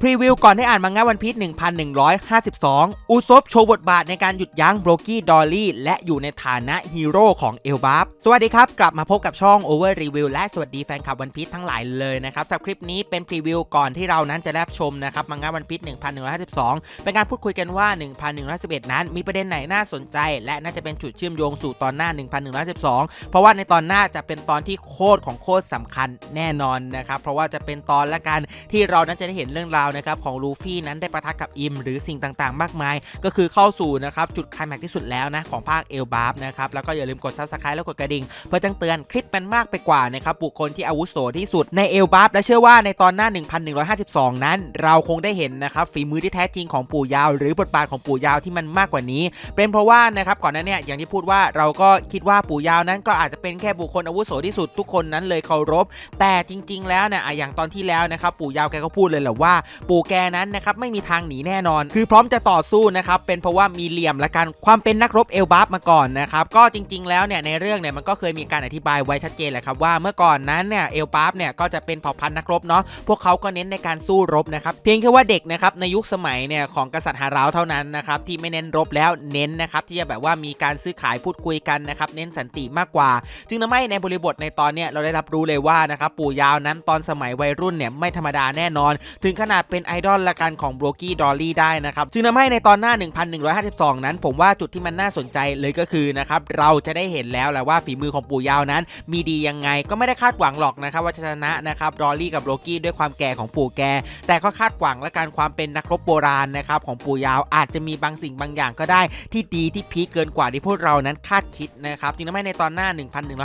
พรีวิวก่อนได้อ่านมังงะวันพีช1152 อุซบโชว์บทบาทในการหยุดยั้งโบรกี้ดอลลี่และอยู่ในฐานะฮีโร่ของเอลบัฟสวัสดีครับ กลับมาพบกับช่อง Over Review และสวัสดีแฟนคลับวันพีชทั้งหลายเลยนะครับสำหรับคลิปนี้เป็นพรีวิวก่อนที่เรานั้นจะรับชมนะครับมังงะวันพีช1152 เป็นการพูดคุยกันว่า 1151 นั้น มีประเด็นไหนน่าสนใจ และน่าจะเป็นจุดเชื่อมโยงสู่ตอนหน้า 1112 เพราะว่าในตอนหน้าจะเป็นตอนที่โคตรของโคตรสำคัญแน่นอนนะครับเพราะว่าจะเป็นตอนละกันที่เรานั้นจะได้เห็นเรื่องราวนะครับของลูฟี่นั้นได้ประทะกับอิม หรือสิ่งต่างๆ มากมาย ก็คือเข้าสู่นะครับจุดคลแม็กที่สุดแล้วนะของภาคเอลบาฟนะครับแล้วก็อย่าลืมกดซับสไครต์แล้วกดกระดิ่ง เพื่อแจ้งเตือนคลิปมันมากไปกว่านะครับบุคคลที่อาวุโสที่สุดในเอลบาฟและเชื่อว่าในตอนหน้า 1152 นั้น เราคงได้เห็นนะครับฝีมือที่แท้จริงของปู่ยาว หรือบทบาทของปู่ยาวที่มันมากกว่านี้ เป็นเพราะว่านะครับก่อนหน้าเนี้อย่างที่พูดว่าเราก็คิดว่าปู่ยาวนั้นก็อาจจะเป็นแค่บุคคลอาวุโสที่สุดทุกคนนั้นเลยเคารพ แต่จริง ๆ แล้วเนี่ยอย่างตอนที่แล้วนะครับปู่ยาวแกก็พูดเลยแหละว่าปู่แกนั้นนะครับไม่มีทางหนีแน่นอน คือพร้อมจะต่อสู้นะครับเป็นเพราะว่ามีเหลี่ยมและการความเป็นนักรบเอลบัฟมาก่อนนะครับก็จริง ๆ แล้วเนี่ยในเรื่องเนี่ยมันก็เคยมีการอธิบายไว้ชัดเจนแหละครับว่าเมื่อก่อนนั้นเนี่ยเอลบัฟเนี่ยก็จะเป็นเผ่าพันธุ์นักรบเนาะพวกเขาก็เน้นในการสู้รบนะครับเพียงแค่ว่าเด็กนะครับในยุคสมัยเนี่ยของกษัตริย์ฮาราวเท่านั้นนะครับที่ไม่เน้นรบแล้วเน้นนะครับที่จะแบบว่ามีการซื้อขายพูดคุยกันนะครับเน้นสันติมากกว่า จึงทำให้ในบริบทในตอนเนี้ยเราได้รับรู้เลยว่านะครับปู่ยาวนั้นตอนสมัยวัยรุ่นเนี่ยไม่ธรรมดาแน่นอน ถึงขนาดเป็นไอดอลละกันของโบรกี้ดอลลี่ได้นะครับจึงทำให้ในตอนหน้า 1152 นั้น ผมว่าจุดที่มันน่าสนใจเลยก็คือนะครับเราจะได้เห็นแล้วแหละว่าฝีมือของปู่ยาวนั้น มีดียังไงก็ไม่ได้คาดหวังหรอกนะครับว่าจะชนะนะครับดอลลี่กับโบรกี้ด้วยความแก่ของปู่แก แต่ก็คาดหวังและการความเป็นนักรบโบราณนะครับของปู่ยาวอาจจะมีบางสิ่งบางอย่างก็ได้ ที่ดีที่พีคเกินกว่าที่พวกเรานั้นคาดคิดนะครับจึงทำให้ในตอนหน้า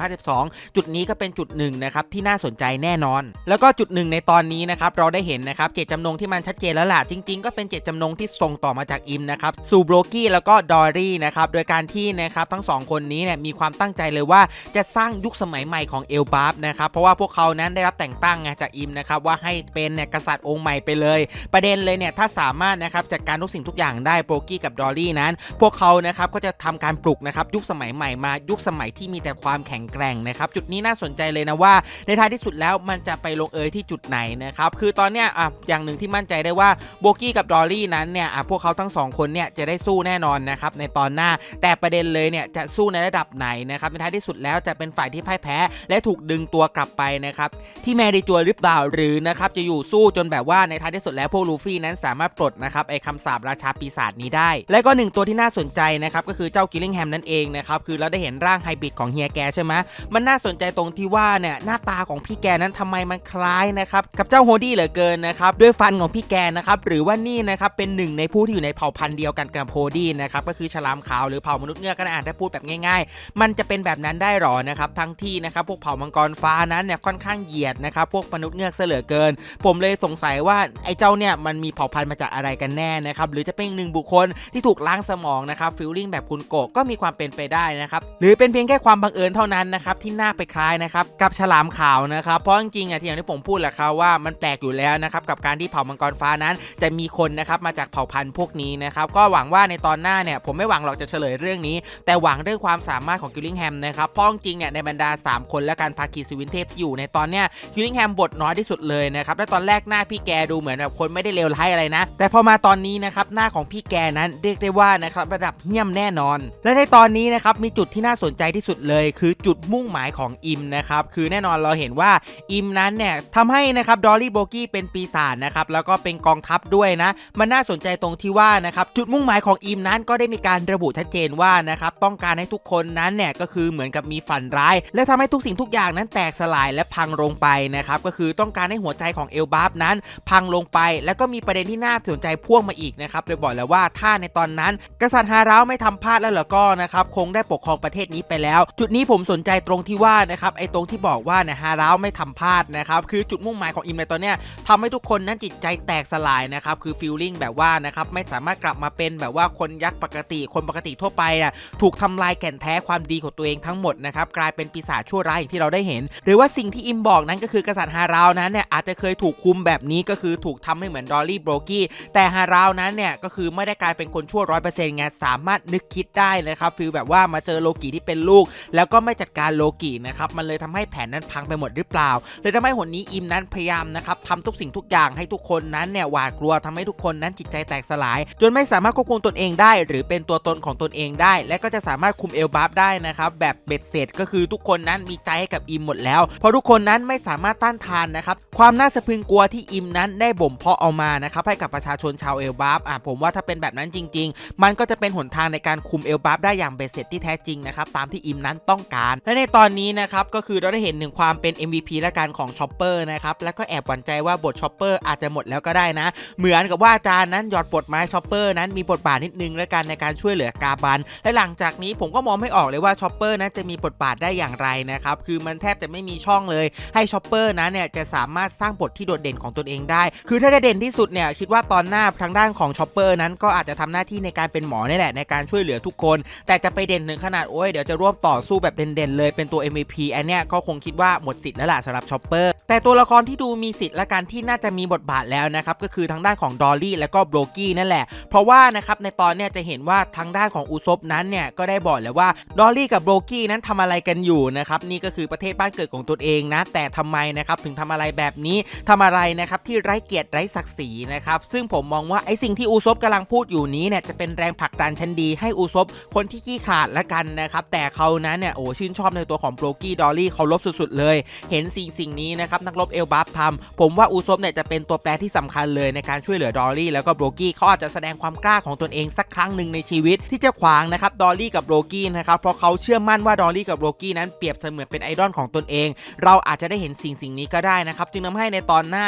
1152 จุดนี้ก็เป็นจุดหนึ่งนะครับที่น่าสนใจแน่นอน แล้วก็จุดหนึ่งในตอนนี้นะครับเราได้เห็นนะครับเจตจำนงที่มันชัดเจนแล้วล่ะ จริง ๆ ก็เป็นเจตจำนงที่ส่งต่อมาจากอิมนะครับสู่โบรกี้แล้วก็ดอรี่นะครับโดยการที่นะครับทั้งสองคนนี้เนี่ยมีความตั้งใจเลยว่าจะสร้างยุคสมัยใหม่ของเอลบาฟนะครับเพราะว่าพวกเขานั้นได้รับแต่งตั้งไงจากอิมนะครับว่าให้เป็นเนี่ยกษัตริย์องค์ใหม่ไปเลย ประเด็นเลยเนี่ยถ้าสามารถนะครับจัดการทุกสิ่งทุกอย่างได้โบรกี้กับดอรี่นั้น พวกเขานะครับก็จะทำการปลุกนะครับยุคสมัยใหม่มายุคสมัยที่มีแต่ความแข็งแกร่งนะครับจุดนี้น่าสนใจเลยนะว่าในท้ายที่สุดแล้วมันจะไปลงเอยที่จุดไหนนะครับคือตอนเนี้ยอะอย่างหนึ่งที่มั่นใจได้ว่าโบกี้กับดอลลี่นั้นเนี่ยพวกเขาทั้งสองคนเนี่ยจะได้สู้แน่นอนนะครับในตอนหน้า แต่ประเด็นเลยเนี่ยจะสู้ในระดับไหนนะครับในท้ายที่สุดแล้วจะเป็นฝ่ายที่พ่ายแพ้ และถูกดึงตัวกลับไปนะครับที่แมริจัวหรือเปล่าหรือนะครับจะอยู่สู้จนแบบว่าในท้ายที่สุดแล้วพวกลูฟี่นั้นสามารถปลดนะครับไอ้คำสาปราชาปีศาจนี้ได้ และก็หนึ่งตัวที่น่าสนใจนะครับก็คือเจ้ากิลลิงแฮมนั่นเองนะครับคือเราได้เห็นร่างไฮบริดของเฮียแกใช่ไหมมันน่าสนใจตรงที่ว่าเนี่ยหน้าตาของพี่แกนั้นทำไมมันคล้ายนะครับกับเจ้าโฮดี้เหลือเกินนะครับด้วยฟันของพี่แกนะครับหรือว่านี่นะครับเป็นหนึ่งในผู้ที่อยู่ในเผ่าพันธุ์เดียวกันกับโฮดี้นะครับก็คือฉลามขาวหรือเผ่ามนุษย์เงือกก็ได้อ่านได้พูดแบบง่ายๆ มันจะเป็นแบบนั้นได้หรอนะครับทั้งที่นะครับพวกเผ่ามังกรฟ้านั้นเนี่ยค่อนข้างเหยียดนะครับพวกมนุษย์เงือกเสลือเกิน ผมเลยสงสัยว่าไอ้เจ้าเนี่ยมันมีเผ่าพันธุ์มาจากอะไรกันแน่นะครับหรือจะเป็นหนึ่งบุคคลที่ถูกล้างสมองนะครับฟิลลิ่งแบบคุณโกก็มีความเป็นไปได้นะครับหรือเป็นเพียงแค่ความบังเอิญเท่านั้นนะครับที่น่าไปคล้ายนะครับกับฉลามขาวนะครับเพราะจริงๆอะที่อย่างที่ผมพูดแหละครับว่ามันแปลกอยู่แล้วนะครับกับการที่เผ่าามังกรฟ้านั้น จะมีคนนะครับมาจากเผ่าพันธุ์พวกนี้นะครับก็หวังว่าในตอนหน้าเนี่ยผมไม่หวังหรอกจะเฉลยเรื่องนี้ แต่หวังเรื่องความสามารถของกิลลิงแฮมนะครับพราะจริงเนี่ยในบรรดา 3 คนและการพาคีสวินเทพที่อยู่ในตอนเนี้ยกิลลิงแฮมบทน้อยที่สุดเลยนะครับและตอนแรกหน้าพี่แกดูเหมือนแบบคนไม่ได้เลวร้ายอะไรนะ แต่พอมาตอนนี้นะครับหน้าของพี่แกนั้นเรียกได้ว่านะครับระดับเหี้ยมแน่นอน และในตอนนี้นะครับมีจุดที่น่าสนใจที่สุดเลย คือจุดมุ่งหมายของอิมนะครับคือแน่นอนเราเห็นว่าอิมนั้นเนี่ยทำให้นะครับดอลลี่โบกี้เป็นปีศาจนะครับแล้วก็เป็นกองทัพด้วยนะ มันน่าสนใจตรงที่ว่านะครับจุดมุ่งหมายของอิมนั้นก็ได้มีการระบุชัดเจนว่านะครับต้องการให้ทุกคนนั้นเนี่ยก็คือเหมือนกับมีฝันร้าย และทำให้ทุกสิ่งทุกอย่างนั้นแตกสลายและพังลงไปนะครับก็คือต้องการให้หัวใจของเอลบาฟนั้น พังลงไป แล้วก็มีประเด็นที่น่าสนใจพ่วงมาอีกนะครับโดยบอกแล้วว่าถ้าในตอนนั้น กษัตริย์ฮาราวไม่ทำพลาดแล้วเหรอก็นะครับคงได้ปกครองประเทศนี้ไปแล้ว จุดนี้ผมสนใจตรงที่ว่านะครับไอ้ตรงที่บอกว่าเนี่ยฮาราวไม่ทำพลาดนะครับคือจุดมุ่งหมายของอิมในตอนเนี้ยทำให้ทุกคนนั้นจิตใจแตกสลายนะครับคือฟีลลิ่งแบบว่านะครับไม่สามารถกลับมาเป็นแบบว่าคนยักษ์ปกติคนปกติทั่วไปน่ะถูกทำลายแก่นแท้ความดีของตัวเองทั้งหมดนะครับกลายเป็นปีศาจชั่วร้ายอย่างที่เราได้เห็น หรือว่าสิ่งที่อิมบอกนั้นก็คือกษัตริย์ฮาราวนั้นเนี่ยอาจจะเคยถูกคุมแบบนี้ก็คือถูกทำให้เหมือนดอลลี่โบรกี้แต่ฮาราวนั้นเนี่ยก็คือไม่ได้กลายเป็นคนชั่วร้อยเปอร์เซ็นต์ไงสามารถนึกคิดได้นะครับฟีลแบบว่ามาเจอโลกิที่เป็นลูก แล้วก็ไม่จัดการโลกินะครับมันเลยทำให้แผนนั้นพังไปหมดหรือเปล่าเลยทำให้หนนี้อิมนั้นพยายามนะครับทำทุกสิ่งทุกอย่างให้ทุกกคนนั้นเนี่ยหวาดกลัวทำให้ทุกคนนั้นจิตใจแตกสลาย จนไม่สามารถควบคุมตนเองได้ หรือเป็นตัวตนของตนเองได้ และก็จะสามารถคุมเอลบัฟได้นะครับแบบเบ็ดเสร็จก็คือทุกคนนั้นมีใจให้กับอิมหมดแล้วเพราะทุกคนนั้นไม่สามารถต้านทานนะครับความน่าสะพรึงกลัวที่อิมนั้นได้บ่มเพาะเอามานะครับให้กับประชาชนชาวเอลบัฟอะผมว่าถ้าเป็นแบบนั้นจริง ๆ มันก็จะเป็นหนทางในการคุมเอลบัฟได้อย่างเบ็ดเสร็จที่แท้จริงนะครับตามที่อิมนั้นต้องการ และในตอนนี้นะครับก็คือเราได้เห็นถึงความเป็น MVP และการของชอปเปอร์นะครับแล้วก็แอบหวั่นใจว่าบทชอปเปอร์อาจจะหมดแล้วก็ได้นะ เหมือนกับว่าอาจารย์นั้นหยอดบทไม้ชอปเปอร์นั้นมีบทบาทนิดนึงและกันในการช่วยเหลือกาบัน และหลังจากนี้ผมก็มองไม่ออกเลยว่าชอปเปอร์นั้นจะมีบทบาทได้อย่างไรนะครับคือมันแทบจะไม่มีช่องเลยให้ชอปเปอร์นั้นเนี่ยจะสามารถสร้างบทที่โดดเด่นของตนเองได้ คือถ้าจะเด่นที่สุดเนี่ยคิดว่าตอนหน้าทางด้านของชอปเปอร์นั้นก็อาจจะทำหน้าที่ในการเป็นหมอนี่แหละในการช่วยเหลือทุกคน แต่จะไปเด่นถึงขนาดโอ้ยเดี๋ยวจะร่วมต่อสู้แบบเด่นๆเลยเป็นตัว MVP อันเนี้ยก็คงคิดว่าหมดสิทธิ์แล้วล่ะสำหรับชอปเปอร์แต่ตัวละครที่ดูมีสิทธิ์และการที่น่าจะมีบทบาทแล้วนะครับก็คือทางด้านของดอลลี่และก็โบรกี้นั่นแหละ เพราะว่านะครับในตอนเนี้ยจะเห็นว่าทางด้านของอุซบนั้นเนี่ยก็ได้บอกแล้วว่าดอลลี่กับโบรกี้นั้นทำอะไรกันอยู่นะครับนี่ก็คือประเทศบ้านเกิดของตนเองนะ แต่ทำไมนะครับถึงทำอะไรแบบนี้ทำอะไรนะครับที่ไร้เกียรติไร้ศักดิ์ศรีนะครับซึ่งผมมองว่าไอ้สิ่งที่อุซบกำลังพูดอยู่นี้เนี่ยจะเป็นแรงผลักดันชั้นดีให้อุซบคนที่ขี้ขาดละกันนะครับแต่เขานั้นเนี่ยโอ้ชื่นชอบในตัวของโบรกี้ดอลลี่เขาลบสุดๆเลย เห็นสิ่งสิ่งนี้นะครับนักรบเอลบัฟทำผมว่าอุซบเนี่ยจะเป็นตัวแปรที่สำคัญเลยในการช่วยเหลือดอลลี่แล้วก็โบรกี้เขาอาจจะแสดงความกล้าของตนเองสักครั้งหนึ่งในชีวิต ที่จะขวางนะครับดอลลี่กับโบรกี้นะครับเพราะเขาเชื่อมั่นว่าดอลลี่กับโบรกี้นั้นเปรียบเสมือนเป็นไอดอลของตนเอง เราอาจจะได้เห็นสิ่งสิ่งนี้ก็ได้นะครับจึงทำให้ในตอนหน้า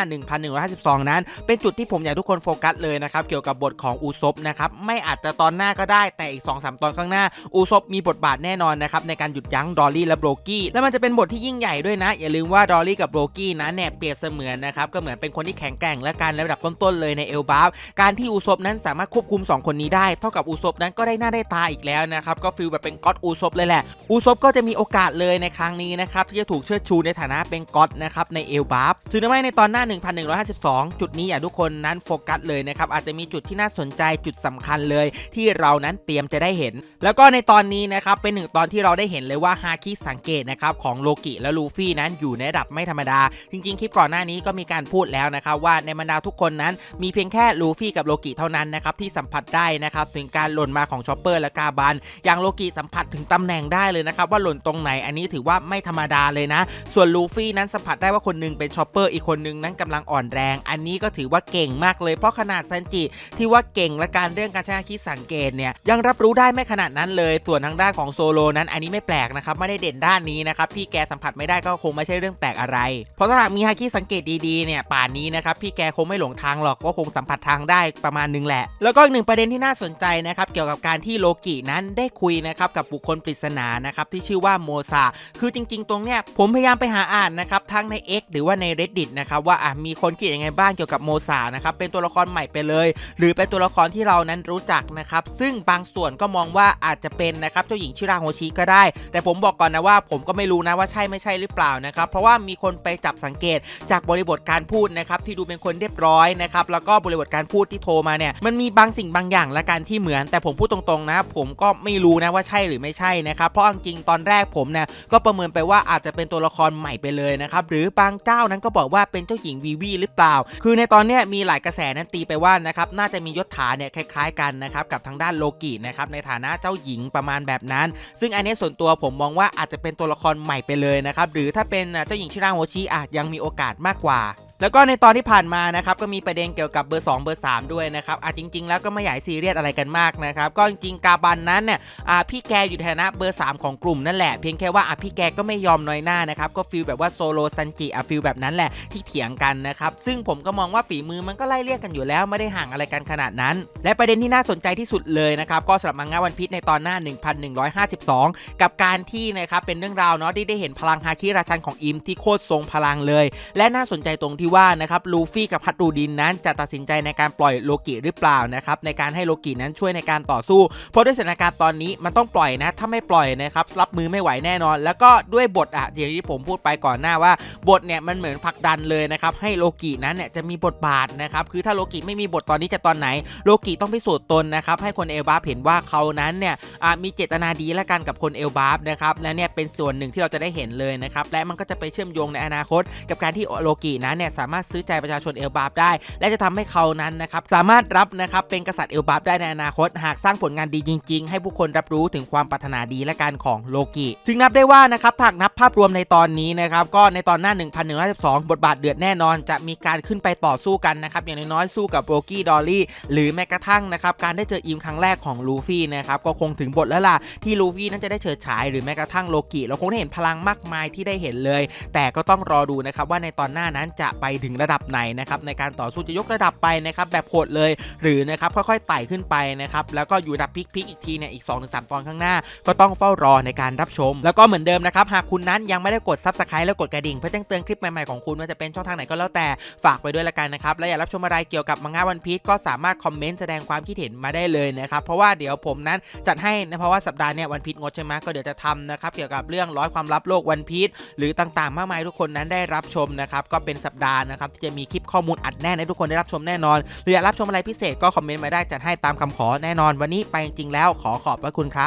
1152 นั้น เป็นจุดที่ผมอยากทุกคนโฟกัสเลยนะครับเกี่ยวกับบทของอุซบนะครับไม่อาจจะตอนหน้าก็ได้แต่อีก 2-3 ตอนข้างหน้าอุซบมีบทบาทแน่นอนนะครับในการหยุดยั้งดอลลี่และโบรกี้และมันจะเป็นบทที่ยิ่งใหญ่ด้วยนะอย่าลืมว่าดอลลี่กับโบรกี้นั้นเนี่ยเปรียบเสมือนนะครับก็เหมือนเป็นคนที่แข็งแกร่งและการระดับต้นๆเลยในเอลบาฟการที่อุซบนั้นสามารถควบคุม 2 คนนี้ได้ เท่ากับอุซบนั้นก็ได้หน้าได้ตาอีกแล้วนะครับก็ฟีลแบบเป็นก๊อตอุซบเลยแหละอุซบก็จะมีโอกาสเลยในครั้งนี้นะครับที่จะถูกเชิดชูในฐานะเป็นก๊อตนะครับในเอลบาฟถึงไม่ในตอนหน้า 1152 จุดนี้อย่าทุกคนนั้นโฟกัสเลยนะครับอาจจะมีจุดที่น่าสนใจจุดสำคัญเลย ที่เรานั้นเตรียมจะได้เห็น แล้วก็ในตอนนี้นะครับเป็นหนึ่งตอนที่เราได้เห็นเลยว่าฮาคิสังเกตนะครับของโลกิและลูฟี่นั้นอยู่ในระดับไม่ธรรมดา จริงๆ คลิปก่อนหน้านี้ก็มีการพูดแล้วนะครับว่าในบรรดาทุกคนนั้น มีเพียงแค่ลูฟี่กับโลกิเท่านั้นนะครับที่สัมผัสได้นะครับถึงการหล่นมาของชอปเปอร์และกาบันอย่างโลกิสัมผัสถึงตำแหน่งได้เลยนะครับว่าหล่นตรงไหนอันนี้ถือว่าไม่ธรรมดาเลยนะ ส่วนลูฟี่นั้นสัมผัสได้ว่าคนหนึงเป็นชอปเปอร์อีกคนหนึงนั้นกำลังอ่อนแรง อันนี้ก็ถือว่าเก่งมากเลยเพราะขนาดซันจิที่ว่าเก่งและการเรื่องการใช้คิดสังเกตเนี่ยยังรับรู้ได้ไม่ขนาดนั้นเลย ส่วนทางด้านของโซโลนั้นอันนี้ไม่แปลกนะครับไม่ได้เด่นด้านนี้นะครับพี่แกสัมผัสไม่ได้ก็คงไม่ใช่เรื่องแปลกอะไร เพราะถ้าหากมีฮาคิสังเกตดีๆเนี่ยป่านนี้นะครับพี่แกคงไม่หลงทางหรอกก็คงสัมผัสทางได้ประมาณนึงแหละ แล้วก็อีกหนึ่งประเด็นที่น่าสนใจนะครับเกี่ยวกับการที่โลกินั้นได้คุยนะครับกับบุคคลปริศนานะครับที่ชื่อว่าโมซาคือจริง ๆ ตรงเนี้ยผมพยายามไปหาอ่านนะครับทั้งใน X หรือว่าใน Reddit นะครับว่าอะมีคนคิดยังไงบ้างเกี่ยวกับโมซานะครับเป็นตัวละครใหม่ไปเลย หรือเป็นตัวละครที่เรานั้นรู้จักนะครับซึ่งบางส่วนก็มองว่าอาจจะเป็นนะครับเจ้าหญิงชิราโฮชิก็ได้ แต่ผมบอกก่อนนะว่าผมก็ไม่รู้นะว่าใช่ไม่ใช่หรือเปล่านะครับเพราะว่ามีคนไปจับสังเกตจากบริบทการพูดนะครับที่ดูเป็นคนเรียบร้อยนะครับแล้วก็บริบทการพูดที่โทรมาเนี่ยมันมีบางสิ่งบางอย่างละกันที่เหมือน แต่ผมพูดตรงๆนะ ผมก็ไม่รู้นะว่าใช่หรือไม่ใช่นะครับเพราะจริงๆตอนแรกผมเนี่ยก็ประเมินไปว่าอาจจะเป็นตัวละครใหม่ไปเลยนะครับหรือบางเจ้านั้นก็บอกว่าเป็นเจ้าหญิงวีวีหรือเปล่า คือในตอนเนี้ยมีหลายกระแสนั้นตีไปว่านะครับน่าจะมียศถาเนี่ยคล้าย ๆ กันนะครับกับทางด้านโลกินะครับในฐานะเจ้าหญิงประมาณแบบนั้น ซึ่งอันนี้ส่วนตัวผมมองว่าอาจจะเป็นตัวละครใหม่ไปเลยนะครับหรือถ้าเป็นเจ้าหญิงชิราโฮชิอาจยังมีโอกาสมากกว่าแล้วก็ในตอนที่ผ่านมานะครับก็มีประเด็นเกี่ยวกับเบอร์ 2 เบอร์ 3 ด้วยนะครับอะจริง ๆ แล้วก็ไม่ใหญ่ซีเรียสอะไรกันมากนะครับก็จริงๆกาบันนั้นเนี่ยอะพี่แกอยู่ในฐานะเบอร์ 3 ของกลุ่มนั่นแหละเพียงแค่ว่าอะพี่แกก็ไม่ยอมน้อยหน้านะครับก็ฟีลแบบว่าโซโลซันจิอะฟีลแบบนั้นแหละที่เถียงกันนะครับซึ่งผมก็มองว่าฝีมือมันก็ไล่เรียกกันอยู่แล้วไม่ได้ห่างอะไรกันขนาดนั้น และประเด็นที่น่าสนใจที่สุดเลยนะครับก็สำหรับมังงะวันพีชในตอนหน้า 1152 กับการที่นะครับเป็นเรื่องราวเนาะที่ได้เห็นพลังฮาคิราชันของอิมที่โคตรทรงพลังเลย และน่าสนใจตรงที่ว่านะครับลูฟี่กับฮัตตูดินนั้นจะตัดสินใจในการปล่อยโลกิหรือเปล่านะครับในการให้โลกินั้นช่วยในการต่อสู้ เพราะด้วยสถานการณ์ตอนนี้มันต้องปล่อยนะ ถ้าไม่ปล่อยนะครับรับมือไม่ไหวแน่นอน แล้วก็ด้วยบทอะอย่างที่ผมพูดไปก่อนหน้าว่า บทเนี่ยมันเหมือนผลักดันเลยนะครับให้โลกินั้นเนี่ยจะมีบทบาทนะครับคือถ้าโลกิไม่มีบทตอนนี้จะตอนไหนโลกิต้องพิสูจน์ตนนะครับให้คนเอลบาฟเห็นว่าเขานั้นเนี่ยมีเจตนาดีและกันกับคนเอลบาฟนะครับและเนี่ยเป็นส่วนหนึ่งที่เราจะได้เห็นเลยนะครับและมันก็จะไปเชื่อมโยงในอนาคต กับการที่โลกินั้นเนี่ยสามารถซื้อใจประชาชนเอลบาฟได้ และจะทำให้เขานั้นนะครับสามารถรับนะครับเป็นกษัตริย์เอลบาฟได้ในอนาคต หากสร้างผลงานดีจริง ๆ ให้ผู้คนรับรู้ถึงความปรารถนาดีและการของโลกิจึงนับได้ว่านะครับหากนับภาพรวมในตอนนี้นะครับก็ในตอนหน้า 1112 บทบาทเดือดแน่นอน จะมีการขึ้นไปต่อสู้กันนะครับอย่างน้อยๆสู้กับโรกี้ดอลลี่หรือแม้กระทั่งนะครับการได้เจออีมครั้งแรกของลูฟี่นะครับก็คงถึงบทแล้วล่ะที่ลูฟี่นั้นจะได้เฉิดฉายหรือแม้กระทั่งโลกิเราคงได้เห็นพลังมากมายที่ได้เห็นเลย แต่ก็ต้องรอดูนะครับว่าในตอนหน้านั้นจะไปถึงระดับไหนนะครับในการต่อสู้จะยกระดับไปนะครับแบบโหดเลยหรือนะครับค่อยๆไต่ขึ้นไปนะครับแล้วก็อยู่ระดับพิกๆอีกทีเนี่ยอีก 2-3 ตอนข้างหน้า ก็ต้องเฝ้ารอในการรับชม แล้วก็เหมือนเดิมนะครับหากคุณนั้นยังไม่ได้กด Subscribe แล้วกดกระดิ่งเพื่อแจ้งเตือนคลิปใหม่ๆของคุณว่าจะเป็นช่องทางไหนก็แล้วแต่ฝากไปด้วยละกันนะครับและอยากรับชมอะไรเกี่ยวกับมังงะวันพีชก็สามารถคอมเมนต์แสดงความคิดเห็นมาได้เลยนะครับเพราะว่าเดี๋ยวผมนั้นจัดให้นะเพราะว่าสัปดาห์เนี้ยวันพีชงดใช่ไหมก็เดี๋ยวจะทำนะครับเกี่ยวกับเรื่องร้อยความลับโลกวันพีชหรือต่างๆ มากมายทุกคนนั้นได้รับชมนะครับก็เป็นสัปดาห์นะครับที่จะมีคลิปข้อมูลอัดแน่นให้ทุกคนได้รับชมแน่นอนหรืออยากรับชมอะไรพิเศษก็คอมเมนต์มาได้จัดให้ตามคำขอแน่นอน วันนี้ไปจริงๆแล้วขอขอบพระคุณครับ